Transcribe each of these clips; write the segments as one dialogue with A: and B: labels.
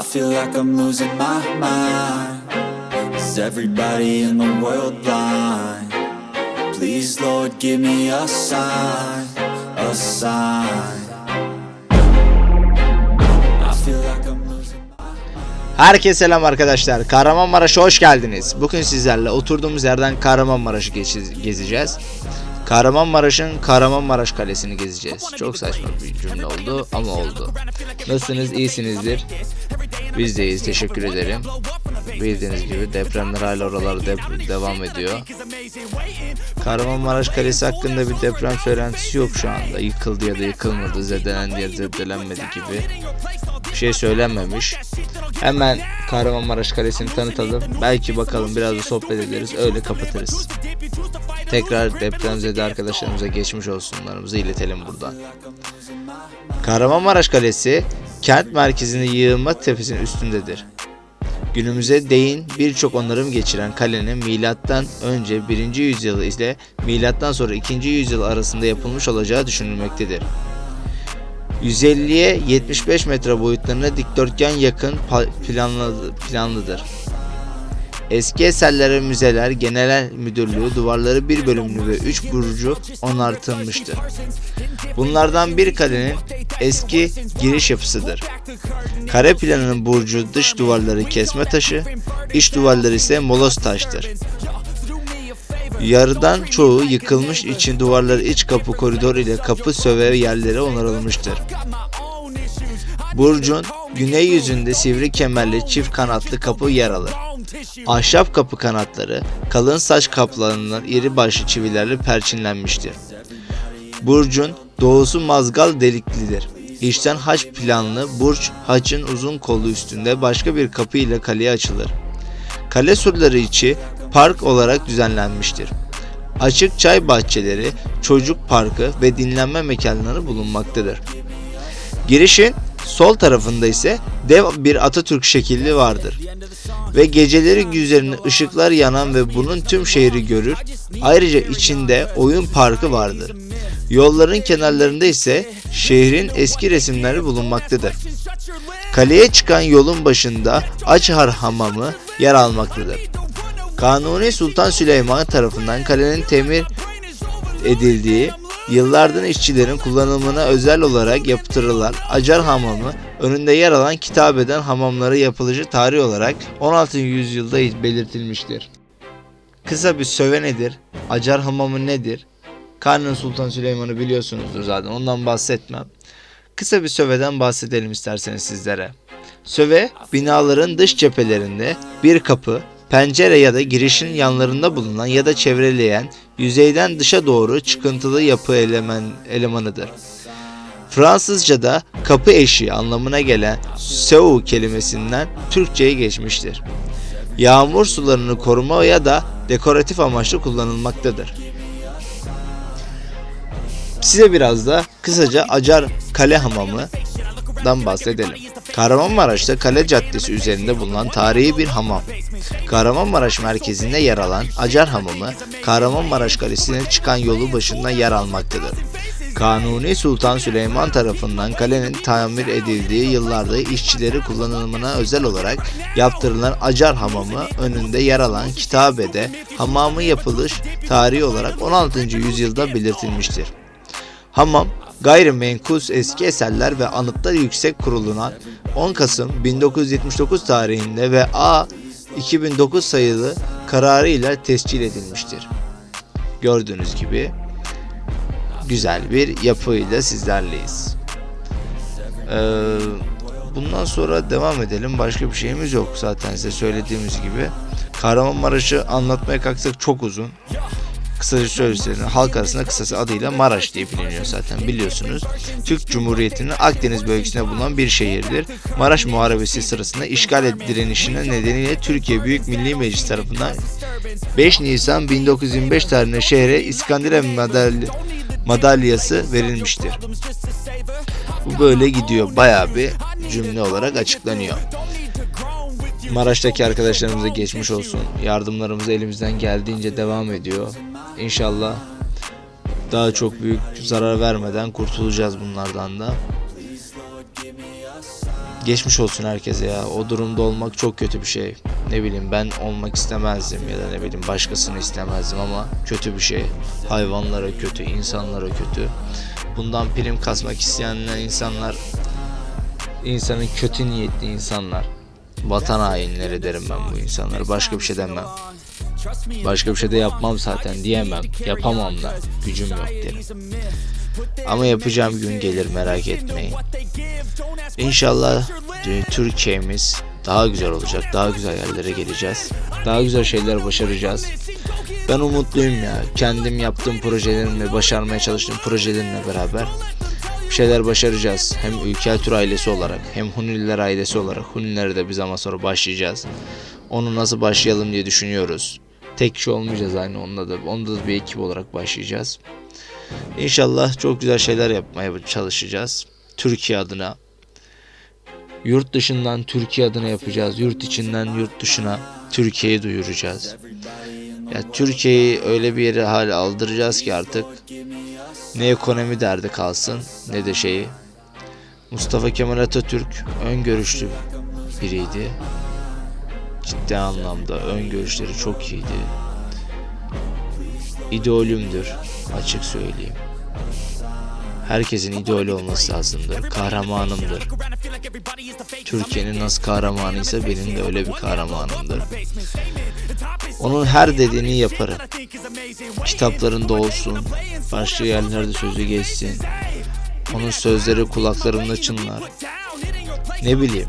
A: I feel like I'm losing my mind. Is everybody in the world blind? Please, Lord, give me a sign, a sign.
B: Herkese selam arkadaşlar. Kahramanmaraş'a hoş geldiniz. Bugün sizlerle oturduğumuz yerden Kahramanmaraş'ı geçi- gezeceğiz. Kahramanmaraş'ın Kahramanmaraş Kalesi'ni gezeceğiz. Çok saçma bir cümle oldu ama oldu. Nasılsınız? İyisinizdir. Biz de iyiyiz. Teşekkür ederim. Bildiğiniz gibi depremler hala oralarda dep- devam ediyor. Kahramanmaraş Kalesi hakkında bir deprem söylentisi yok şu anda. Yıkıldı ya da yıkılmadı, zedelendi ya da zedelenmedi gibi bir şey söylenmemiş. Hemen Kahramanmaraş Kalesi'ni tanıtalım. Belki bakalım biraz da sohbet ederiz. Öyle kapatırız. Tekrar depremzede arkadaşlarımıza geçmiş olsunlarımızı iletelim buradan. Kahramanmaraş Kalesi kent merkezinde yığılma tepesinin üstündedir. Günümüze değin birçok onarım geçiren kalenin milattan önce 1. yüzyıl ile milattan sonra 2. yüzyıl arasında yapılmış olacağı düşünülmektedir. 150'ye 75 metre boyutlarına dikdörtgen yakın planlı, planlıdır. Eski eserlere müzeler genel müdürlüğü duvarları bir bölümlü ve 3 burcu onartılmıştır. Bunlardan bir kalenin eski giriş yapısıdır. Kare planının burcu dış duvarları kesme taşı, iç duvarları ise molos taştır. Yarıdan çoğu yıkılmış için duvarları iç kapı koridor ile kapı söve yerleri onarılmıştır. Burcun güney yüzünde sivri kemerli çift kanatlı kapı yer alır. Ahşap kapı kanatları kalın saç kaplarından iri başlı çivilerle perçinlenmiştir. Burcun doğusu mazgal deliklidir. İçten haç planlı burç haçın uzun kolu üstünde başka bir kapı ile kaleye açılır. Kale surları içi park olarak düzenlenmiştir. Açık çay bahçeleri, çocuk parkı ve dinlenme mekanları bulunmaktadır. Girişin sol tarafında ise dev bir Atatürk şekilli vardır. Ve geceleri üzerine ışıklar yanan ve bunun tüm şehri görür. Ayrıca içinde oyun parkı vardır. Yolların kenarlarında ise şehrin eski resimleri bulunmaktadır. Kaleye çıkan yolun başında Açhar Hamamı yer almaktadır. Kanuni Sultan Süleyman tarafından kalenin temir edildiği yıllardan işçilerin kullanımına özel olarak yaptırılan Acar Hamamı önünde yer alan kitabeden hamamları yapılıcı tarih olarak 16. yüzyılda belirtilmiştir. Kısa bir söve nedir? Acar Hamamı nedir? Kanuni Sultan Süleyman'ı biliyorsunuzdur zaten ondan bahsetmem. Kısa bir söveden bahsedelim isterseniz sizlere. Söve binaların dış cephelerinde bir kapı, pencere ya da girişin yanlarında bulunan ya da çevreleyen yüzeyden dışa doğru çıkıntılı yapı eleman, elemanıdır. Fransızca'da kapı eşiği anlamına gelen seu kelimesinden Türkçe'ye geçmiştir. Yağmur sularını koruma ya da dekoratif amaçlı kullanılmaktadır. Size biraz da kısaca Acar Kale Hamamı'dan bahsedelim. Kahramanmaraş'ta Kale Caddesi üzerinde bulunan tarihi bir hamam. Kahramanmaraş merkezinde yer alan Acar Hamamı, Kahramanmaraş Kalesi'ne çıkan yolu başında yer almaktadır. Kanuni Sultan Süleyman tarafından kalenin tamir edildiği yıllarda işçileri kullanımına özel olarak yaptırılan Acar Hamamı önünde yer alan kitabede hamamı yapılış tarihi olarak 16. yüzyılda belirtilmiştir. Hamam, gayrimenkus eski eserler ve anıtlar yüksek kuruluna 10 Kasım 1979 tarihinde ve A 2009 sayılı kararıyla tescil edilmiştir. Gördüğünüz gibi güzel bir yapıyla sizlerleyiz. Ee, bundan sonra devam edelim. Başka bir şeyimiz yok zaten size söylediğimiz gibi. Kahramanmaraş'ı anlatmaya kalksak çok uzun. Kısaca söylesene halk arasında kısası adıyla Maraş diye biliniyor zaten biliyorsunuz. Türk Cumhuriyeti'nin Akdeniz bölgesinde bulunan bir şehirdir. Maraş Muharebesi sırasında işgal direnişinin nedeniyle Türkiye Büyük Milli Meclis tarafından 5 Nisan 1925 tarihinde şehre İskandinav madalya, madalyası verilmiştir. Bu böyle gidiyor. Bayağı bir cümle olarak açıklanıyor. Maraş'taki arkadaşlarımıza geçmiş olsun. Yardımlarımız elimizden geldiğince devam ediyor. İnşallah daha çok büyük zarar vermeden kurtulacağız bunlardan da. geçmiş olsun herkese ya. O durumda olmak çok kötü bir şey. Ne bileyim ben olmak istemezdim ya da ne bileyim başkasını istemezdim ama kötü bir şey. Hayvanlara kötü, insanlara kötü. Bundan prim kasmak isteyen insanlar insanın kötü niyetli insanlar. Vatan hainleri derim ben bu insanlara. Başka bir şey demem. Başka bir şey de yapmam zaten diyemem. Yapamam da. Gücüm yok derim. Ama yapacağım gün gelir merak etmeyin. İnşallah Türkiye'miz daha güzel olacak. Daha güzel yerlere geleceğiz. Daha güzel şeyler başaracağız. Ben umutluyum ya. Kendim yaptığım projelerimle, başarmaya çalıştığım projelerimle beraber bir şeyler başaracağız. Hem Ülker Tür ailesi olarak hem Hunililer ailesi olarak. Hunilere de bir zaman sonra başlayacağız. Onu nasıl başlayalım diye düşünüyoruz. Tek kişi olmayacağız aynı onunla da. Onda da bir ekip olarak başlayacağız. İnşallah çok güzel şeyler yapmaya çalışacağız. Türkiye adına. Yurt dışından Türkiye adına yapacağız. Yurt içinden yurt dışına Türkiye'yi duyuracağız. Ya Türkiye'yi öyle bir yere hale aldıracağız ki artık ne ekonomi derdi kalsın ne de şeyi. Mustafa Kemal Atatürk öngörüşlü biriydi. Ciddi anlamda öngörüşleri çok iyiydi. İdolümdür açık söyleyeyim. Herkesin idolü olması lazımdır. Kahramanımdır. Türkiye'nin nasıl kahramanıysa benim de öyle bir kahramanımdır. Onun her dediğini yaparım. Kitaplarında olsun, başka yerlerde sözü geçsin. Onun sözleri kulaklarımda çınlar. Ne bileyim.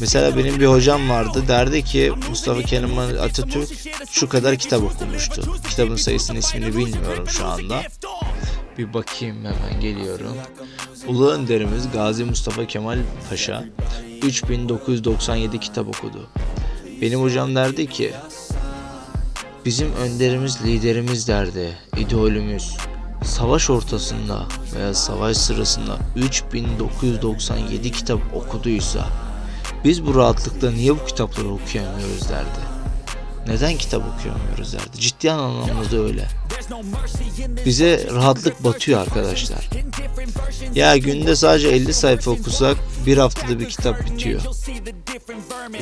B: Mesela benim bir hocam vardı derdi ki Mustafa Kemal Atatürk şu kadar kitap okumuştu. Kitabın sayısını ismini bilmiyorum şu anda. Bir bakayım hemen geliyorum. Ulu Önderimiz Gazi Mustafa Kemal Paşa 3997 kitap okudu. Benim hocam derdi ki bizim önderimiz liderimiz derdi, idolümüz. Savaş ortasında veya savaş sırasında 3997 kitap okuduysa biz bu rahatlıkta niye bu kitapları okuyamıyoruz derdi. Neden kitap okuyamıyoruz derdi. Ciddi anlamda öyle. Bize rahatlık batıyor arkadaşlar. Ya günde sadece 50 sayfa okusak bir haftada bir kitap bitiyor.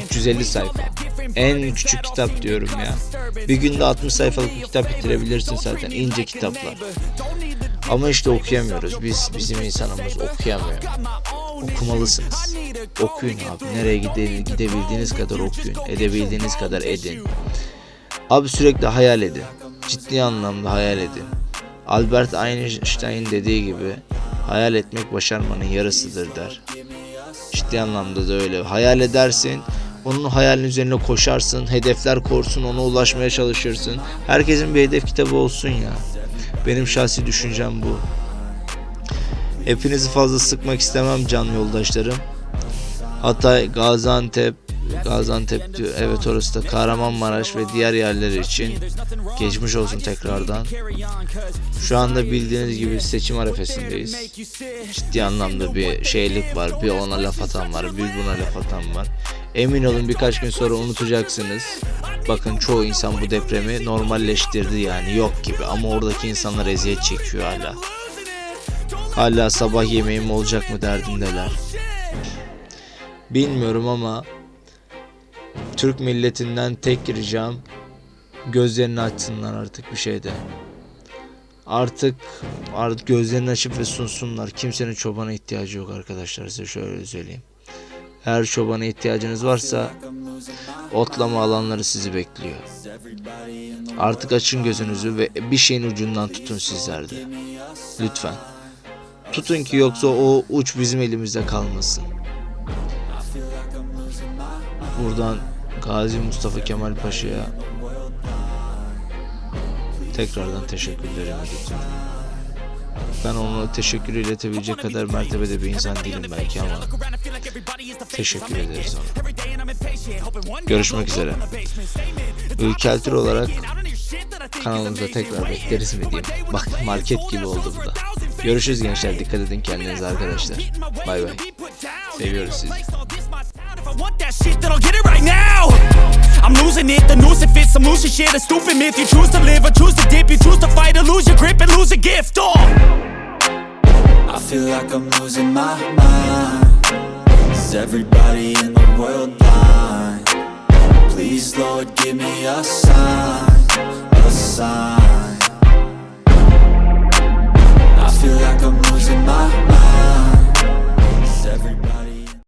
B: 350 sayfa. En küçük kitap diyorum ya. Bir günde 60 sayfalık bir kitap bitirebilirsin zaten ince kitaplar. Ama işte okuyamıyoruz. Biz bizim insanımız okuyamıyor. Okumalısınız. Okuyun abi. Nereye gide, gidebildiğiniz kadar okuyun. Edebildiğiniz kadar edin. Abi sürekli hayal edin. Ciddi anlamda hayal edin. Albert Einstein dediği gibi hayal etmek başarmanın yarısıdır der. Ciddi anlamda da öyle. Hayal edersin, onun hayalin üzerine koşarsın, hedefler korsun, ona ulaşmaya çalışırsın. Herkesin bir hedef kitabı olsun ya. Benim şahsi düşüncem bu. Hepinizi fazla sıkmak istemem can yoldaşlarım. Hatay, Gaziantep, Gaziantep diyor. Evet orası da Kahramanmaraş ve diğer yerler için geçmiş olsun tekrardan. Şu anda bildiğiniz gibi seçim arefesindeyiz. Ciddi anlamda bir şeylik var. Bir ona laf atan var. Bir buna laf atan var. Emin olun birkaç gün sonra unutacaksınız. Bakın çoğu insan bu depremi normalleştirdi yani yok gibi ama oradaki insanlar eziyet çekiyor hala. Hala sabah yemeğim olacak mı derdindeler. Bilmiyorum ama Türk milletinden tek ricam gözlerini açsınlar artık bir şeyde. Artık artık gözlerini açıp ve sunsunlar. Kimsenin çobana ihtiyacı yok arkadaşlar size şöyle söyleyeyim. Eğer çobana ihtiyacınız varsa otlama alanları sizi bekliyor. Artık açın gözünüzü ve bir şeyin ucundan tutun sizler de. Lütfen. Tutun ki yoksa o uç bizim elimizde kalmasın. Buradan Gazi Mustafa Kemal Paşa'ya tekrardan teşekkürlerimi iletiyorum. Ben ona teşekkür iletebilecek kadar mertebede bir insan değilim belki ama teşekkür ederiz ona. Görüşmek üzere. Ülkeltür olarak kanalımıza tekrar bekleriz mi diyeyim. Bak market gibi oldu bu da. Görüşürüz gençler. Dikkat edin kendinize arkadaşlar. Bay bay. Seviyoruz sizi.
C: I want that shit, then I'll get it right now. I'm losing it, the noose it fits. I'm losing shit, a stupid myth. You choose to live or choose to dip. You choose to fight or lose your grip and lose a gift. Oh.
A: I feel like I'm losing my mind everybody in the world blind? Please, Lord, give me a sign, like I'm losing my mind.